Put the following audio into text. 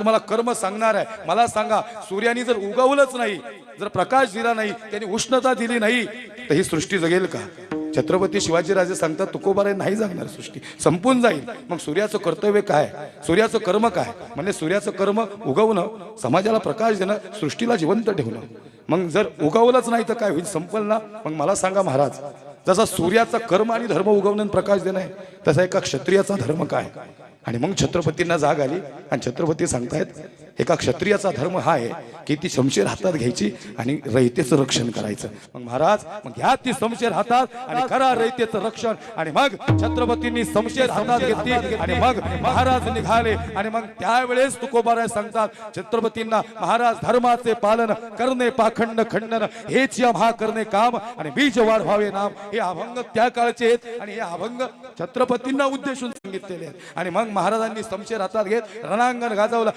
तुम्हाला कर्म सांगणार आहे. मला सांगा सूर्याने जर उगवलंच नाही जर प्रकाश दिला नाही त्यांनी उष्णता दिली नाही तर ही सृष्टी जगेल का? छत्रपती शिवाजीराजे सांगतात तुकोबारे नाही जगणार सृष्टी. संपून जाईल. मग सूर्याचं कर्तव्य काय? सूर्याचं कर्म काय? म्हणजे सूर्याचं कर्म उगवणं समाजाला प्रकाश देणं सृष्टीला जिवंत ठेवणं. मग जर उगवलंच नाही तर काय होईल? संपल ना? मग मला सांगा महाराज. जसा सूर्याचा कर्म आणि धर्म उगवणं प्रकाश देणं आहे तसा एका क्षत्रियाचा धर्म काय? आणि मग छत्रपतींना जाग आली आणि छत्रपती सांगतायत एका क्षत्रियाचा धर्म हा आहे की ती शमशेर हातात घ्यायची आणि रयतेचं रक्षण करायचं. मग महाराज मग घ्या ती शमशेर हातात आणि करा रयतेचं रक्षण. आणि मग छत्रपतींनी शमशेर हातात घेतली आणि मग महाराज निघाले. आणि मग त्यावेळेस तुकोबाराय सांगतात छत्रपतींना महाराज धर्माचे पालन करणे पाखंड खंडन हेच या महा करणे काम आणि बीज वाढवावे नाम. हे अभंग त्या काळचे आहेत आणि हे अभंग छत्रपतींना उद्देशून सांगितलेले आहेत. आणि मग महाराजांनी शमशेर हातात घेत रणांगण गाजवलं.